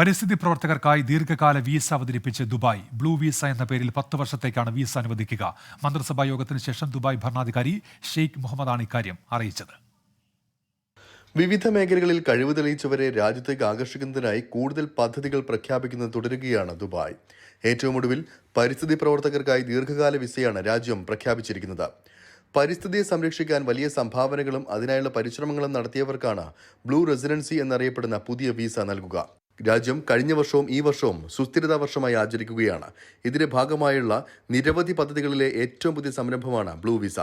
പരിസ്ഥിതി പ്രവർത്തകർക്കായി ദീർഘകാല വീസ അവതരിപ്പിച്ച് ദുബായ്. ബ്ലൂ വിസ എന്ന പേരിൽ പത്ത് വർഷത്തേക്കാണ് വിസ അനുവദിക്കുക. മന്ത്രിസഭാ യോഗത്തിന് ശേഷം ദുബായ് ഭരണാധികാരി ഷെയ്ഖ് മുഹമ്മദാണ് ഇക്കാര്യം അറിയിച്ചത്. വിവിധ മേഖലകളിൽ കഴിവ് തെളിയിച്ചവരെ രാജ്യത്തേക്ക് ആകർഷിക്കുന്നതിനായി കൂടുതൽ പദ്ധതികൾ പ്രഖ്യാപിക്കുന്നത് തുടരുകയാണ് ദുബായ്. ഏറ്റവും ഒടുവിൽ പരിസ്ഥിതി പ്രവർത്തകർക്കായി ദീർഘകാല വിസയാണ് രാജ്യം പ്രഖ്യാപിച്ചിരിക്കുന്നത്. പരിസ്ഥിതിയെ സംരക്ഷിക്കാൻ വലിയ സംഭാവനകളും അതിനായുള്ള പരിശ്രമങ്ങളും നടത്തിയവർക്കാണ് ബ്ലൂ റെസിഡൻസി എന്നറിയപ്പെടുന്ന പുതിയ വിസ നൽകുക. രാജ്യം കഴിഞ്ഞ വർഷവും ഈ വർഷവും സുസ്ഥിരതാ വർഷമായി ആചരിക്കുകയാണ്. ഇതിന്റെ ഭാഗമായുള്ള നിരവധി പദ്ധതികളിലെ ഏറ്റവും പുതിയ സംരംഭമാണ് ബ്ലൂ വിസ.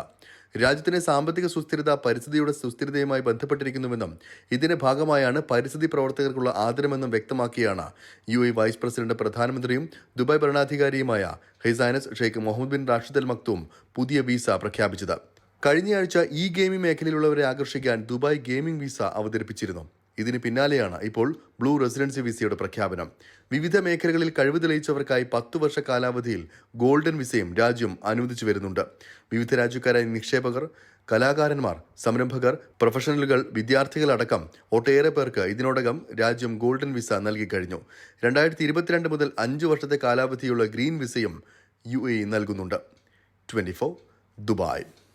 രാജ്യത്തിന്റെ സാമ്പത്തിക സുസ്ഥിരത പരിസ്ഥിതിയുടെ സുസ്ഥിരതയുമായി ബന്ധപ്പെട്ടിരിക്കുന്നുവെന്നും ഇതിന്റെ ഭാഗമായാണ് പരിസ്ഥിതി പ്രവർത്തകർക്കുള്ള ആദരമെന്നും വ്യക്തമാക്കിയാണ് യു എ വൈസ് പ്രസിഡന്റ് പ്രധാനമന്ത്രിയും ദുബായ് ഭരണാധികാരിയുമായ ഹൈസാനസ് Sheikh Mohammed bin Rashid Al Maktoum പുതിയ വിസ പ്രഖ്യാപിച്ചത്. കഴിഞ്ഞയാഴ്ച ഈ ഗെയിമിംഗ് മേഖലയിലുള്ളവരെ ആകർഷിക്കാൻ ദുബായ് ഗെയിമിംഗ് വിസ അവതരിപ്പിച്ചിരുന്നു. ഇതിന് പിന്നാലെയാണ് ഇപ്പോൾ ബ്ലൂ റെസിഡൻസി വിസയുടെ പ്രഖ്യാപനം. വിവിധ മേഖലകളിൽ കഴിവ് തെളിയിച്ചവർക്കായി പത്ത് വർഷ കാലാവധിയിൽ ഗോൾഡൻ വിസയും രാജ്യം അനുവദിച്ചു വരുന്നുണ്ട്. വിവിധ രാജ്യക്കാരായ നിക്ഷേപകർ കലാകാരന്മാർ സംരംഭകർ പ്രൊഫഷണലുകൾ വിദ്യാർത്ഥികളടക്കം ഒട്ടേറെ പേർക്ക് ഇതിനോടകം രാജ്യം ഗോൾഡൻ വിസ നൽകിക്കഴിഞ്ഞു രണ്ടായിരത്തി ഇരുപത്തിരണ്ട് മുതൽ അഞ്ച് വർഷത്തെ കാലാവധിയുള്ള ഗ്രീൻ വിസയും യു എ നൽകുന്നുണ്ട്. Twenty Dubai.